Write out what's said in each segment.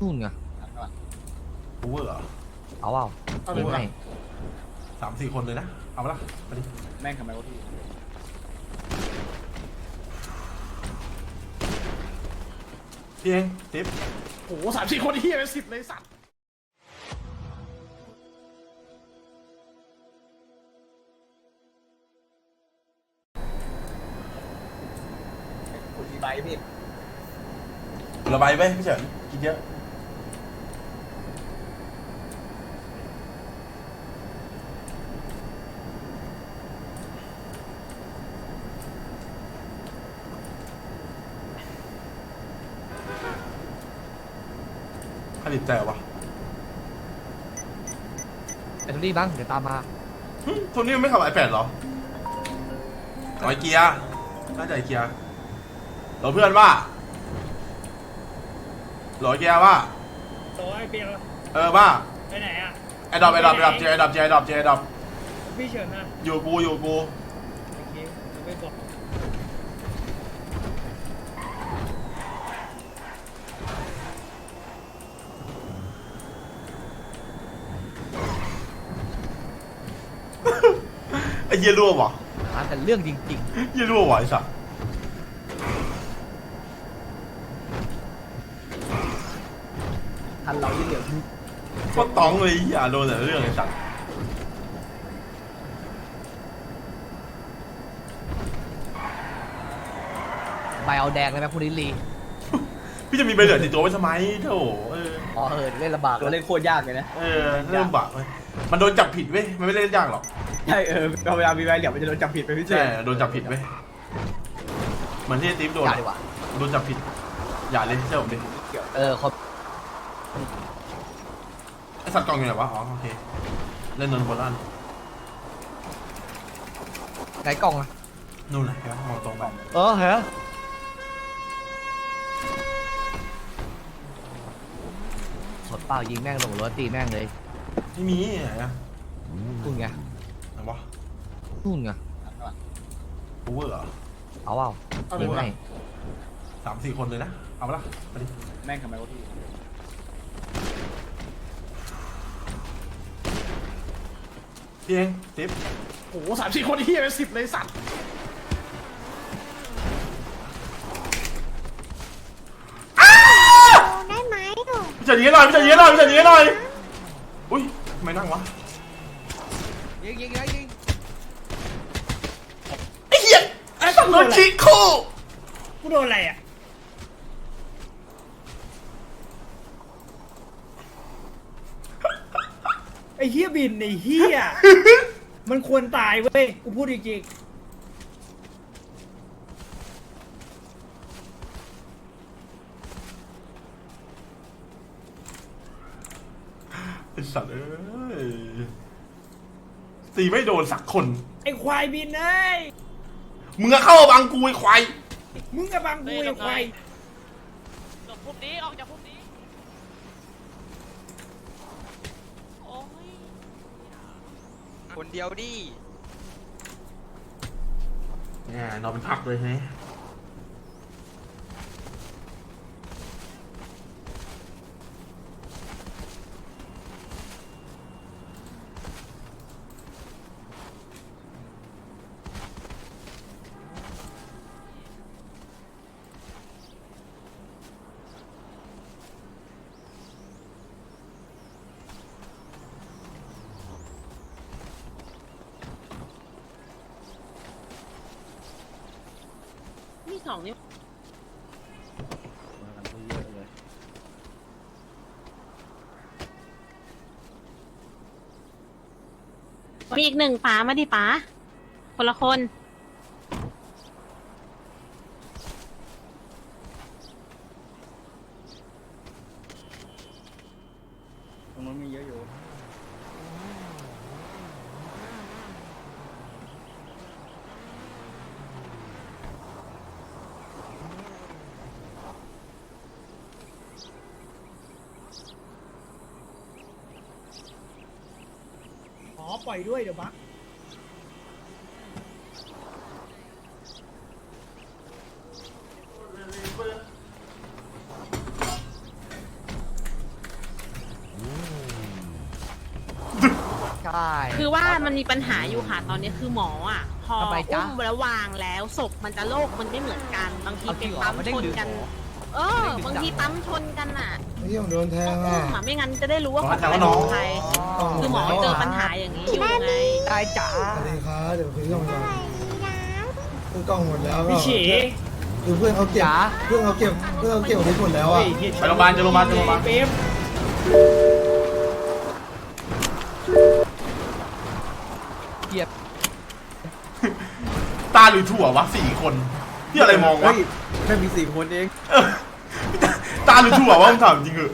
นู่นไงโอเวอร์เหรอ เอาเปล่าเอาเลยยิงให้สามสี่คนเลยนะ เอาปะล่ะไปดิแม่งทำไมวะพี่พี่เองติ๊บโอ้โหสามสี่คนที่เป็นสิบเลยสัตว์คุณมีใบพี่ระบายไปพี่เฉินกินเยอะ ผลิตใจวะไอ้โทนี่บ้างเดี๋ยวตามมา หึโทนี่ไม่ขับไอแปดหรอเอาไอเกียร์น่าจะไอเกียร์เหรอเพื่อนว่าเหรอไอเกียร์ว่าโอ้ยเปียกเออว่าไปไหนอะไอดอปไอดอปไอดอปเจไอดอปเจไอดอปเจไอดอปพี่เฉินนะอยู่กูอยู่กูโอเคจะไปบอก ไอเยี่ยรั่ววะหาแต่เรื่องจริงเยี่ยรั่ววะไอสัสทันเรายิ่งเหลือก็ต้องเลยอย่าโดนแต่เรื่องไอสัสๆใบเอาแดงเลยไหมคุณลิลลีพี่จะมีใบเหลืองติดตัวไว้ทำไมโถเออ อ๋อเออเล่นลำบากตัวเล่นโคตรยากเลยนะ เออเริ่มบากเลย มันโดนจับผิดเว้ย มันไม่ได้เล่นยากหรอกใช่เออเวลามีใบเหลี่ยมมันจะโดนจับผิดไปพิเศใช่ษโดนจับผิดเว้ย เหมือนที่ติ๊บโดนอย่าอะดีกว่า โดนจับผิด อย่าเลยเชื่อผมดิเออเขาไอสัตว์กล่องอยู่ไหนวะ อ๋อโอเค เล่นนนบนอันไงกล้องอะนู่นเลยครับมองตรงไปเออเหรอหมดเปล่ายิงแม่งลงรถตีแม่งเลย ไม่มีไหนอะนู่นไงไหนวะนู่นไงโอเวอร์เหรอ เอาเปล่าเอาเลยยิงให้สามสี่คนเลยนะ เอาปะล่ะไปดิแม่งทำไมวะพี่พี่เองติ๊บโอ้โหสามสี่คนที่เป็นสิบเลยสัตว์ได้ไหมหนูพี่เจะยิงหน่อยพี่เจะยิงหน่อยพี่เจะยิงหน่อยอุ้ยทำ ไม่นั่งวะยิงยิงยิงยิงไอ้เหี้ยไอ้สัตว์โดนชิคคู่กูโดนอะไรอะไอ้เฮียบินไอ้เฮียมันควรตายเว้ยกูพูดจริงไสัตว์เอ้ยตีไม่โดนสักคนๆไอ้ควายบินเอ้ยมึงอะเข้าบังกูไอ้ควายมึงกับบังกูไอ้ควายหลบพุ่มนี้ออกจากพุ่มนี้ โอ้ยคนเดียวดิ แหมนอนเป็นพักเลยใช่ไหม สองนิ้วมีอีกหนึ่งป๋ามาดิป๋าคนละคน ตรงนู้นมีเยอะอยู่ อปล่อยด้วยเดี๋ยวบักใช่ คือว่ามันมีปัญหาอยู่ค่ะตอนนี้คือหมออะ พอทำไมจ๊ะอุ้มแล้ววางแล้วศพมันจะโรคมันไม่เหมือนกัน บางทีเอาจเป็รินงเหรอปั๊มมันได้ชนดึงกัน เหรอ เออไม่ดึงบางทีจับปั๊มชนกันอะไอ้เหี้ยผมโดนแทงอุ้อะมอะไม่งั้นจะได้รู้ว่าขอของให้ใครแทงว่าน้องของใครคือหมอเจอปัญหาอย่างนี้อยู่ไงได้จ๋าสวัสดีครับเดี๋ยวคุยกล้องก่อนคุยกล้องหมดแล้วก็พี่ฉีคือเพื่อนเขาเก็บจ๋าเพื่อนเขาเก็บเพื่อนเขาเก็บไว้หมดแล้วอะไปโรงพยาบาลจะโรงพยาบาลจะโรงพยาบาลเป๊ปเหยียบตาหรือถั่ววะสี่คน พี่อะไรมองวะเฮ้ยแค่มีสี่คนเองเออตาหรือถั่ววะผมถามจริงเหอะ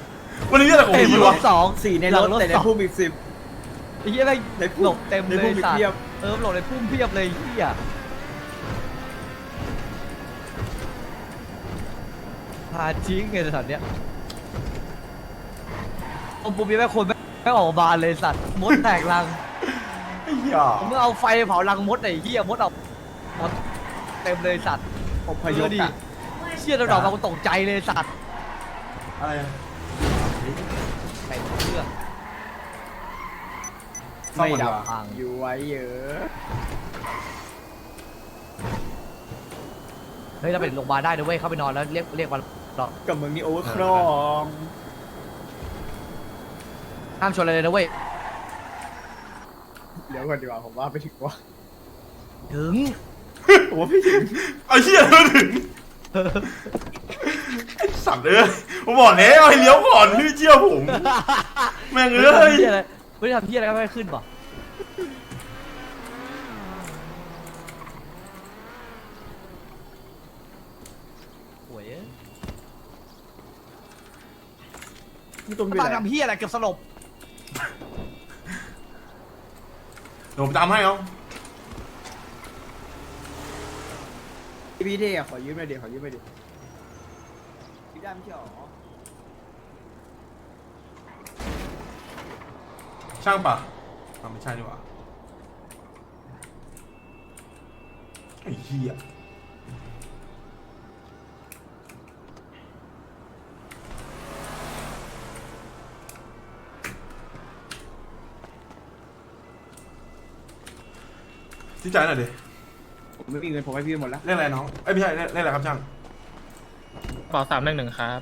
วันนี้เรื่องอะไรของเต็มพี่รวะถสองสี่ในรถหลังแต่ในสองพุ่มอีกสิบ ไอ้เหี้ยแม่งในพุ่มหลบเต็มในเลยพุ่มอีกสัตเพียบ ว์เออหลบในพุ่มเพียบเลยไอ้เหี้ยพาทิ้งไงสัตว์เนี้ยผมปุ๊บยังไม่คนไม่ไม่ออกมาบานเลยสัตว์มดแตกรัง ไอ้เหี้ยผมเอาไฟเผารังมดไอ้เหี้ยมดเอามดเต็มเลยสัตว์ อพยพดิอะเชี่ยเราดอกมากูตกใจเลยสัตว์อะไรอะใส่เครื่องซ่อมไม่ก่อนดีดับกว่าพังอยู่ไว้เยอะ เฮ้ยเราไปโรงพยาบาลได้นะเว้ยเข้าไปนอนแล้วเรียกเรียกวันรอกับมึงนี่โอเวอร์ครอง ห้ามชนอะไรเลยนะเว้ยเดี๋ยวก่อนดีกว่าผมว่าไปถึงว่าถึง ผมว่าไม่ถึงไอ้เหี้ยไม่ถึงไอ้สัตว์เอ้ยผมบอกแล้วให้เลี้ยวก่อนพี่เชื่อผม แม่งเอ้ยไม่ได้ทำเหี้ยอะไรไม่ได้ทำเหี้ยอะไรก็ไม่ขึ้นป่ะโวยนี่ตรงมานี้ตาแหละทำเหี้ยอะไรเกือบสลบเดี๋ยวผมตามให้เอา พี่เท่อะขอยืมหน่อยดิขอยืมหน่อยดิพี่ด้ไม่ใช่หรอช่างปะอะไม่ใช่ดีกว่าไอ้เหี้ยที่ใจายหน่อยดิ ไม่มีเงินผมให้พี่หมดแล้ว เรียกอะไรน้อง เอ้ยไม่ใช่เรียกเรียกอะไรครับช่างเป๋าสามหนึ่งหนึ่งครับ